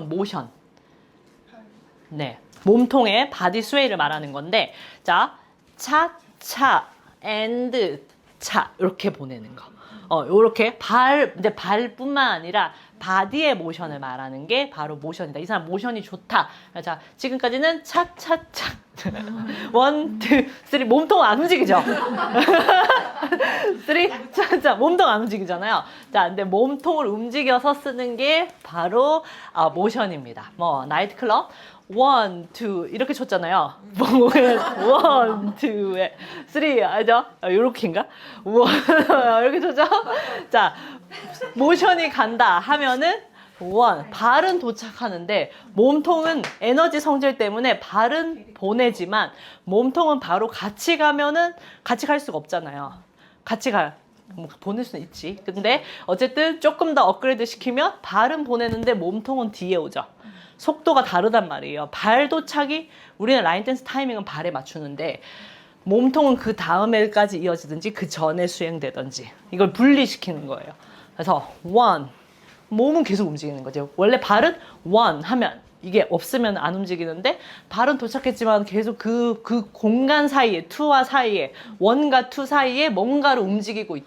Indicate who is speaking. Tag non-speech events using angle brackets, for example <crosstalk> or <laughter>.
Speaker 1: 모션. 네. 몸통의 바디 스웨이를 말하는 건데, 자, 차, 차, and, 차. 이렇게 보내는 거. 어, 요렇게 발, 근데 발뿐만 아니라 바디의 모션을 말하는 게 바로 모션이다. 이 사람 모션이 좋다. 자, 지금까지는 차, 차, 차. 원, 투, 쓰리. 몸통 안 움직이죠? <laughs> <laughs> 쓰리, 자, 자, 몸통 안 움직이잖아요. 자, 근데 몸통을 움직여서 쓰는 게 바로 아, 모션입니다. 뭐, 나이트클럽. 원, 투, 이렇게 쳤잖아요. 뭐, 원, 투, 쓰리, 알죠? 아, 요렇게인가? 원, <laughs> 이렇게 쳤죠? 자, 모션이 간다 하면은 원, 발은 도착하는데 몸통은 에너지 성질 때문에 발은 보내지만 몸통은 바로 같이 가면은 같이 갈 수가 없잖아요. 같이 가. 뭐 보낼 수는 있지. 근데 어쨌든 조금 더 업그레이드 시키면 발은 보내는데 몸통은 뒤에 오죠. 속도가 다르단 말이에요. 발 도착이 우리는 라인 댄스 타이밍은 발에 맞추는데 몸통은 그 다음에까지 이어지든지 그 전에 수행되든지 이걸 분리시키는 거예요. 그래서 one 몸은 계속 움직이는 거죠. 원래 발은 one 하면 이게 없으면 안 움직이는데 발은 도착했지만 계속 그, 그 공간 사이에 투와 사이에 원과 투 사이에 뭔가를 움직이고 있다.